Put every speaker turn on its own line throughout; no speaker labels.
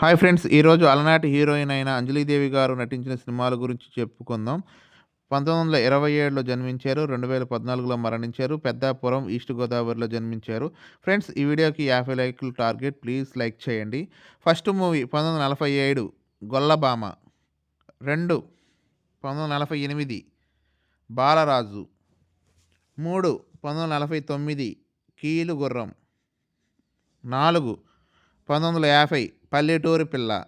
Hi friends ఈరోజు అలనాటి heroine అయిన అంజలీదేవి గారు నటించిన సినిమాల గురించి చెప్పుకుందాం. పంతొమ్మిది వందల ఇరవై ఏడులో జన్మించారు రెండు వేల పద్నాలుగులో మరణించారు పెద్దాపురం ఈస్ట్ గోదావరిలో జన్మించారు. ఫ్రెండ్స్ ఈ వీడియోకి యాభై లైక్లు టార్గెట్ ప్లీజ్ లైక్ చేయండి. ఫస్ట్ మూవీ పంతొమ్మిది వందల నలభై ఏడు గొల్లబామ రెండు పంతొమ్మిది వందల నలభై ఎనిమిది బాలరాజు. మూడు పంతొమ్మిది వందల నలభై తొమ్మిది కీలు గుర్రం నాలుగు పంతొమ్మిది వందల యాభై పల్లెటూరి పిల్ల.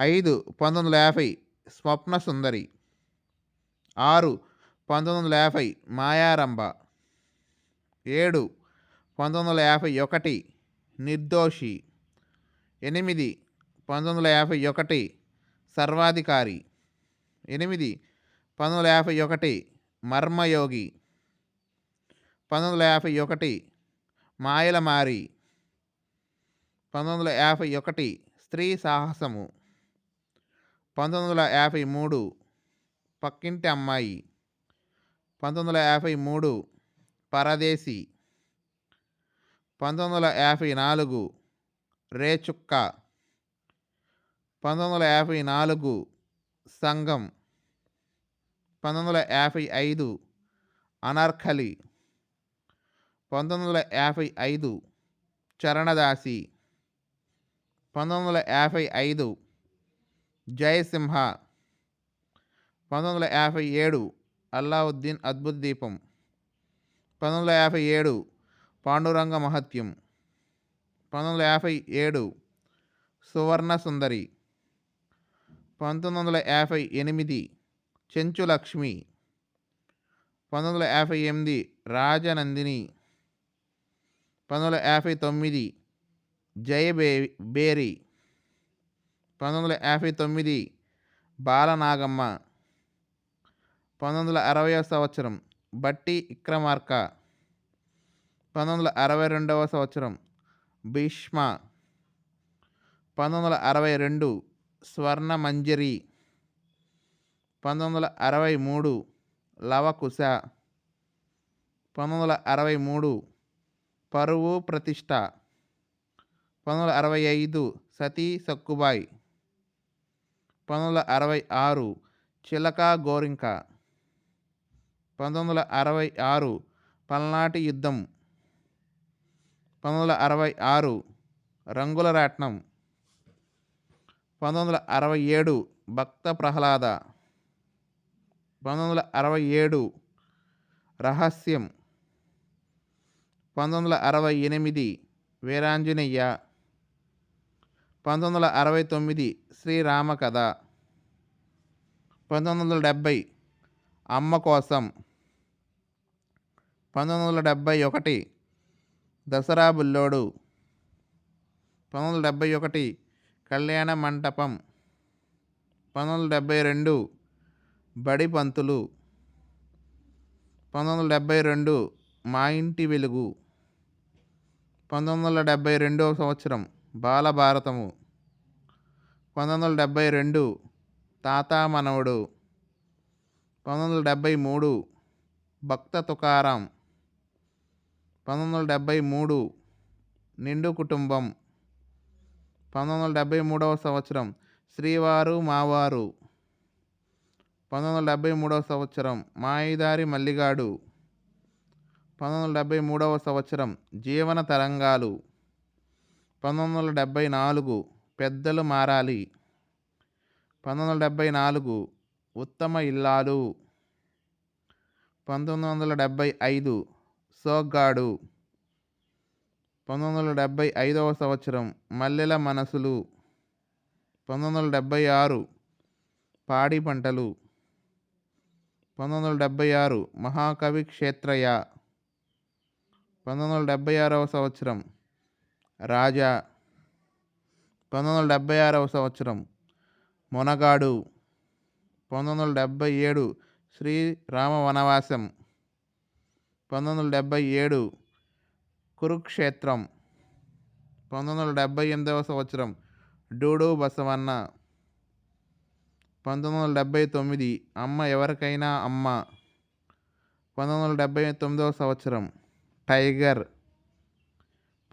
ఐదు పంతొమ్మిది వందల యాభై స్వప్న సుందరి. ఆరు పంతొమ్మిది వందల యాభై మాయారంభ. ఏడు పంతొమ్మిది వందల యాభై ఒకటి నిర్దోషి. ఎనిమిది పంతొమ్మిది వందల యాభై ఒకటి సర్వాధికారి. ఎనిమిది పంతొమ్మిది వందల యాభై ఒకటి మర్మయోగి. పంతొమ్మిది వందల యాభై ఒకటి మాయలమారి. పంతొమ్మిది వందల యాభై ఒకటి స్త్రీ సాహసము. పంతొమ్మిది వందల యాభై మూడు పక్కింటి అమ్మాయి. పంతొమ్మిది వందల యాభై మూడు పరదేశి. పంతొమ్మిది వందల యాభై నాలుగు రేచుక్క. పంతొమ్మిది వందల యాభై నాలుగు సంఘం. పంతొమ్మిది వందల యాభై ఐదు అనార్కలి. పంతొమ్మిది వందల యాభై ఐదు చరణదాసి. పంతొమ్మిది వందల యాభై ఐదు జయసింహ పంతొమ్మిది వందల యాభై ఏడు అల్లావుద్దీన్ అద్భుత దీపం పంతొమ్మిది వందల యాభై ఏడు పాండురంగ మహత్యం పంతొమ్మిది వందల యాభై ఏడు సువర్ణ సుందరి పంతొమ్మిది వందల యాభై ఎనిమిది చెంచులక్ష్మి పంతొమ్మిది వందల యాభై ఎనిమిది రాజనందిని పంతొమ్మిది వందల యాభై తొమ్మిది జయ బే బేరి. పంతొమ్మిది వందల యాభై తొమ్మిది బాలనాగమ్మ. పంతొమ్మిది వందల అరవై సంవత్సరం బట్టి ఇక్రమార్క పంతొమ్మిది వందల అరవై రెండవ సంవత్సరం భీష్మ. పంతొమ్మిది వందల అరవై రెండు స్వర్ణ మంజరి పంతొమ్మిది వందల అరవై మూడు లవకుశ. పంతొమ్మిది వందల అరవై మూడు పరువు ప్రతిష్ట. పంతొమ్మిది వందల అరవై ఐదు సతీ సక్కుబాయ్. పంతొమ్మిది వందల అరవై ఆరు చిలక గోరింక. పంతొమ్మిది వందల అరవై ఆరు పల్నాటి యుద్ధం. పంతొమ్మిది వందల అరవై ఆరు రంగుల రాట్నం. పంతొమ్మిది వందల అరవై ఏడు భక్త ప్రహ్లాద. పంతొమ్మిది వందల అరవై ఏడు రహస్యం. పంతొమ్మిది వందల అరవై ఎనిమిది వీరాంజనేయ. పంతొమ్మిది వందల అరవై తొమ్మిది శ్రీరామ కథ. పంతొమ్మిది వందల డెబ్భై అమ్మ కోసం. పంతొమ్మిది వందల డెబ్భై ఒకటి దసరా బుల్లోడు. పంతొమ్మిది వందల డెబ్భై ఒకటి కళ్యాణ మంటపం. పంతొమ్మిది వందల డెబ్భై రెండు బడి పంతులు. పంతొమ్మిది వందల డెబ్భై రెండు మా ఇంటి వెలుగు. పంతొమ్మిది వందల డెబ్భై రెండవ సంవత్సరం బాలభారతము. పంతొమ్మిది వందల డెబ్భై రెండు తాతా మనవడు. పంతొమ్మిది వందల డెబ్భై మూడు భక్త తుకారం. పంతొమ్మిది వందల డెబ్భై మూడు నిండు కుటుంబం. పంతొమ్మిది వందల డెబ్భై మూడవ సంవత్సరం శ్రీవారు మావారు. పంతొమ్మిది వందల డెబ్భై మూడవ సంవత్సరం మాయిదారి మల్లిగాడు. పంతొమ్మిది వందల డెబ్భై మూడవ సంవత్సరం జీవన తరంగాలు. పంతొమ్మిది వందల డెబ్భై నాలుగు పెద్దలు మారాలి. పంతొమ్మిది వందల డెబ్భై నాలుగు ఉత్తమ ఇల్లాలు. పంతొమ్మిది వందల డెబ్భై ఐదు సోగ్గాడు. పంతొమ్మిది వందల డెబ్భై ఐదవ సంవత్సరం మల్లెల మనసులు. పంతొమ్మిది వందల డెబ్భై ఆరు పాడి పంటలు. పంతొమ్మిది వందల డెబ్భై ఆరు మహాకవి క్షేత్రయ్య. పంతొమ్మిది వందల డెబ్భై ఆరవ సంవత్సరం రాజా పంతొమ్మిది వందల డెబ్భై ఆరవ సంవత్సరం మొనగాడు పంతొమ్మిది వందల డెబ్భై ఏడు శ్రీరామ వనవాసం పంతొమ్మిది వందల డెబ్భై ఏడు కురుక్షేత్రం పంతొమ్మిది వందల డెబ్భై ఎనిమిదవ సంవత్సరం డూడు బసవన్న పంతొమ్మిది వందల డెబ్భై తొమ్మిది అమ్మ ఎవరికైనా అమ్మ పంతొమ్మిది వందల డెబ్భై తొమ్మిదవ సంవత్సరం టైగర్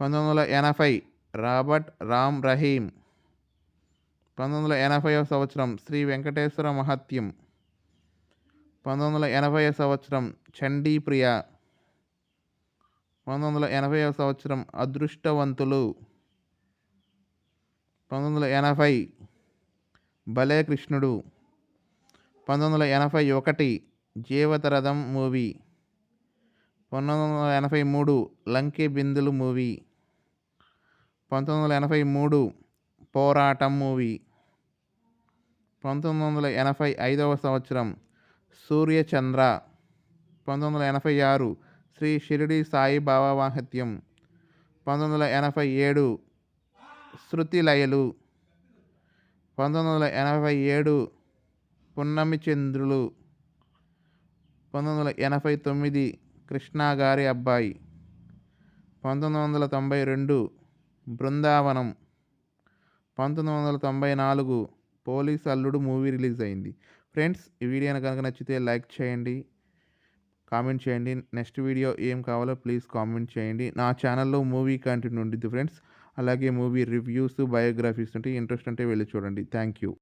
పంతొమ్మిది వందల ఎనభై రాబర్ట్ రామ్ రహీం పంతొమ్మిది వందల ఎనభై సంవత్సరం శ్రీ వెంకటేశ్వర మహత్యం. పంతొమ్మిది వందల ఎనభై సంవత్సరం చండీ ప్రియ పంతొమ్మిది వందల ఎనభై సంవత్సరం అదృష్టవంతులు. పంతొమ్మిది వందల ఎనభై భలే కృష్ణుడు పంతొమ్మిది వందల ఎనభై ఒకటి జీవతరథం మూవీ. పంతొమ్మిది వందల ఎనభై మూడు లంకే బిందులు మూవీ. పంతొమ్మిది వందల ఎనభై మూడు పోరాటం మూవీ. పంతొమ్మిది వందల ఎనభై ఐదవ సంవత్సరం సూర్యచంద్ర. పంతొమ్మిది వందల ఎనభై ఆరు శ్రీ షిరిడి సాయిబాబా వాహత్యం పంతొమ్మిది వందల ఎనభై ఏడు శృతి లయలు పంతొమ్మిది వందల ఎనభై ఏడు పున్నమి చంద్రులు పంతొమ్మిది వందల ఎనభై తొమ్మిది కృష్ణా గారి అబ్బాయి. పంతొమ్మిది వందల తొంభై రెండు బృందావనం పంతొమ్మిది వందల తొంభై నాలుగు పోలీస్ అల్లుడు మూవీ రిలీజ్ అయింది. ఫ్రెండ్స్ ఈ వీడియో కనుక నచ్చితే లైక్ చేయండి కామెంట్ చేయండి. నెక్స్ట్ వీడియో ఏం కావాలో ప్లీజ్ కామెంట్ చేయండి. నా ఛానల్లో మూవీ కంటెంట్ ఉండిద్ది ఫ్రెండ్స్. అలాగే మూవీ రివ్యూస్ బయోగ్రఫీస్ ఉంటే ఇంట్రెస్ట్ ఉంటే వెళ్ళి చూడండి. Thank you.